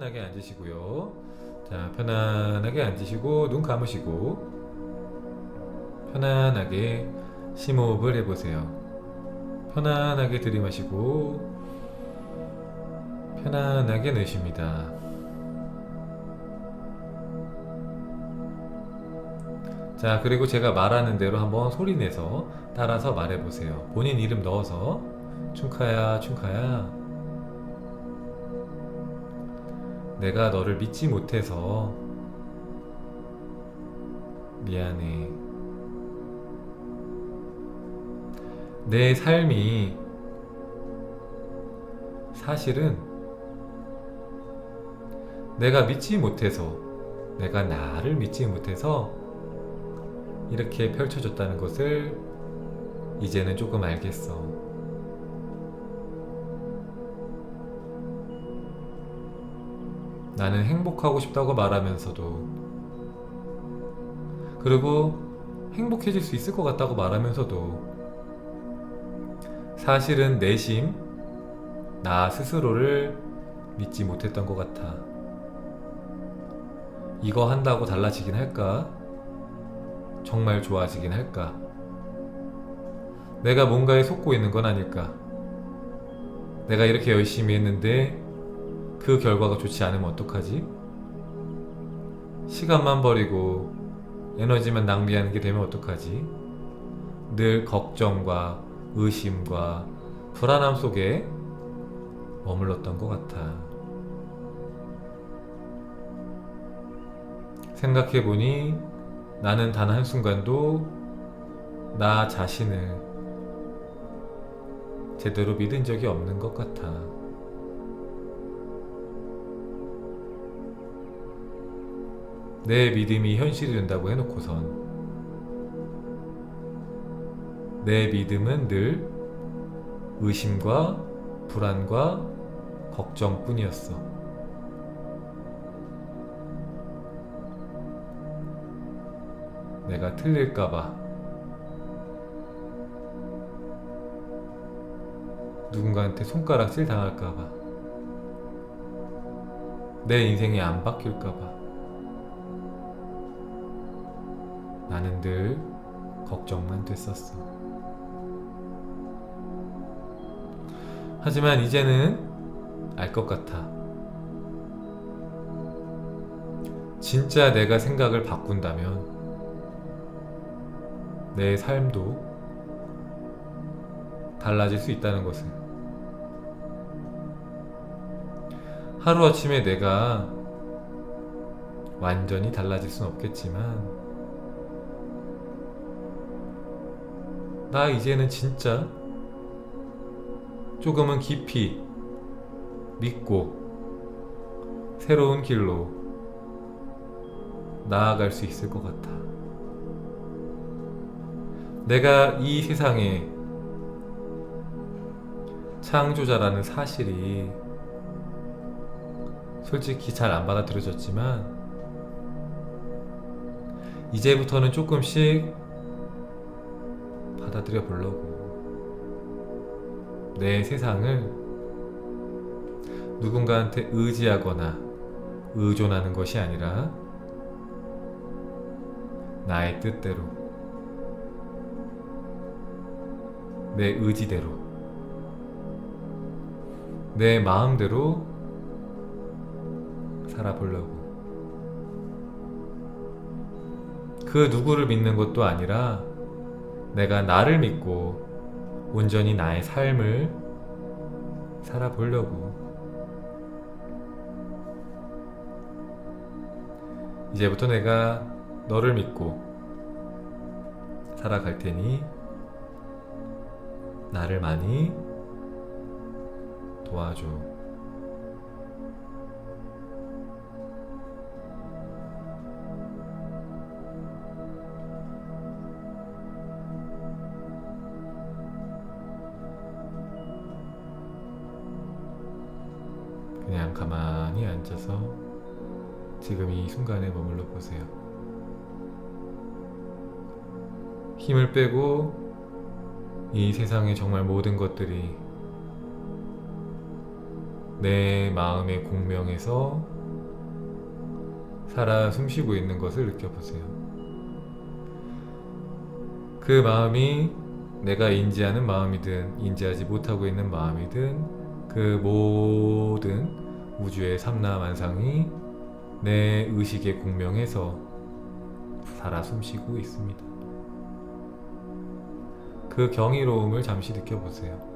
편안하게 앉으시고요. 자, 편안하게 앉으시고 눈 감으시고 편안하게 심호흡을 해보세요. 편안하게 들이마시고 편안하게 내쉽니다. 자, 그리고 제가 말하는 대로 한번 소리 내서 따라서 말해보세요. 본인 이름 넣어서 춘카야, 춘카야. 내가 너를 믿지 못해서 미안해. 내 삶이 사실은 내가 믿지 못해서 내가 나를 믿지 못해서 이렇게 펼쳐졌다는 것을 이제는 조금 알겠어. 나는 행복하고 싶다고 말하면서도 그리고 행복해질 수 있을 것 같다고 말하면서도 사실은 내심 나 스스로를 믿지 못했던 것 같아. 이거 한다고 달라지긴 할까? 정말 좋아지긴 할까? 내가 뭔가에 속고 있는 건 아닐까? 내가 이렇게 열심히 했는데 그 결과가 좋지 않으면 어떡하지? 시간만 버리고 에너지만 낭비하는 게 되면 어떡하지? 늘 걱정과 의심과 불안함 속에 머물렀던 것 같아. 생각해보니 나는 단 한순간도 나 자신을 제대로 믿은 적이 없는 것 같아. 내 믿음이 현실이 된다고 해놓고선. 내 믿음은 늘 의심과 불안과 걱정뿐이었어. 내가 틀릴까봐, 누군가한테 손가락질 당할까봐, 내 인생이 안 바뀔까봐, 나는 늘 걱정만 됐었어. 하지만 이제는 알 것 같아. 진짜 내가 생각을 바꾼다면 내 삶도 달라질 수 있다는 것을. 하루아침에 내가 완전히 달라질 순 없겠지만, 나 이제는 진짜 조금은 깊이 믿고 새로운 길로 나아갈 수 있을 것 같아. 내가 이 세상에 창조자라는 사실이 솔직히 잘 안 받아들여졌지만 이제부터는 조금씩 받아들여 보려고. 내 세상을 누군가한테 의지하거나 의존하는 것이 아니라 나의 뜻대로 내 의지대로 내 마음대로 살아보려고 그 누구를 믿는 것도 아니라 내가 나를 믿고 온전히 나의 삶을 살아보려고. 이제부터 내가 너를 믿고 살아갈 테니 나를 많이 도와줘. 그냥 가만히 앉아서 지금 이 순간에 머물러 보세요. 힘을 빼고 이 세상의 정말 모든 것들이 내 마음의 공명에서 살아 숨쉬고 있는 것을 느껴보세요. 그 마음이 내가 인지하는 마음이든 인지하지 못하고 있는 마음이든 그 모든 우주의 삼라만상이 내 의식에 공명해서 살아 숨쉬고 있습니다. 그 경이로움을 잠시 느껴보세요.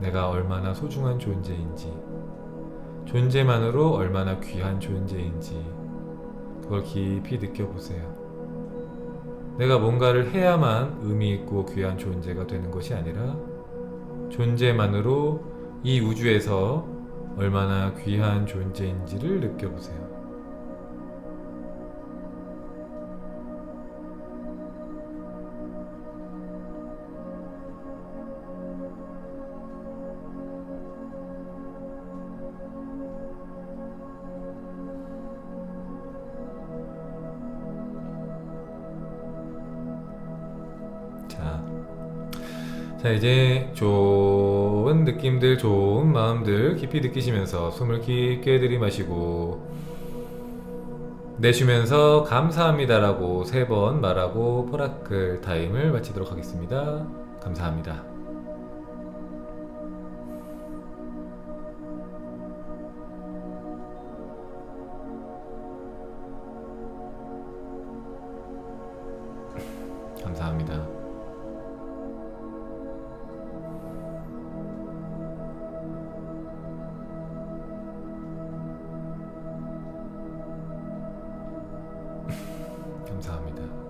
내가 얼마나 소중한 존재인지, 존재만으로 얼마나 귀한 존재인지, 그걸 깊이 느껴보세요. 내가 뭔가를 해야만 의미 있고 귀한 존재가 되는 것이 아니라, 존재만으로 이 우주에서 얼마나 귀한 존재인지를 느껴보세요. 자, 자 이제 좋은 느낌들, 좋은 마음들 깊이 느끼시면서 숨을 깊게 들이마시고 내쉬면서 감사합니다라고 세 번 말하고 포라클 타임을 마치도록 하겠습니다. 감사합니다. 감사합니다. 감사합니다.